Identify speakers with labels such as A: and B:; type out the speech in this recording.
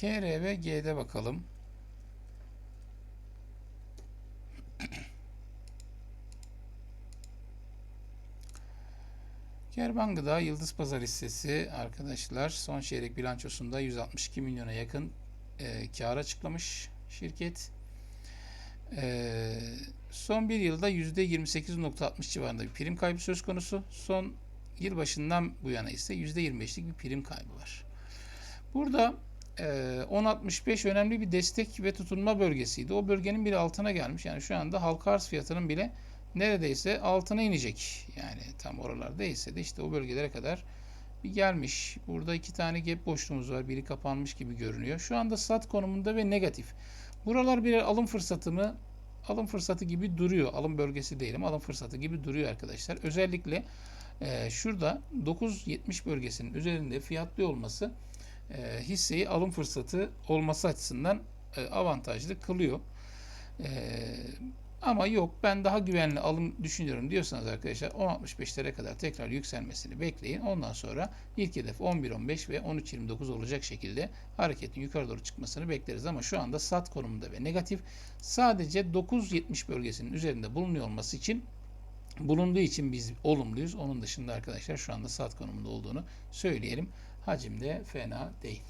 A: K, R ve G'de bakalım. Kervan Gıda Yıldız Pazar hissesi arkadaşlar son çeyrek bilançosunda 162 milyona yakın e, kar açıklamış şirket. E, son bir yılda %28.60 civarında bir prim kaybı söz konusu. Son yıl başından bu yana ise %25'lik bir prim kaybı var. Burada 10.65 önemli bir destek ve tutunma bölgesiydi. O bölgenin bile altına gelmiş. Yani şu anda halka arz fiyatının bile neredeyse altına inecek. Yani tam oralarda değilse de işte o bölgelere kadar bir gelmiş. Burada iki tane gap boşluğumuz var. Biri kapanmış gibi görünüyor. Şu anda sat konumunda ve negatif. Buralar bir alım fırsatı mı? Alım fırsatı gibi duruyor. Alım bölgesi değilim. Alım fırsatı gibi duruyor arkadaşlar. Özellikle e, şurada 9.70 bölgesinin üzerinde fiyatlı olması e, hisseyi alım fırsatı olması açısından e, avantajlı kılıyor. E, ama yok ben daha güvenli alım düşünüyorum diyorsanız arkadaşlar 10.65'lere kadar tekrar yükselmesini bekleyin. Ondan sonra ilk hedef 11.15 ve 13.29 olacak şekilde hareketin yukarı doğru çıkmasını bekleriz. Ama şu anda sat konumunda ve negatif sadece 9.70 bölgesinin üzerinde bulunuyor olması için bulunduğu için biz olumluyuz. Onun dışında arkadaşlar şu anda sat konumunda olduğunu söyleyelim. Hacim de fena değil.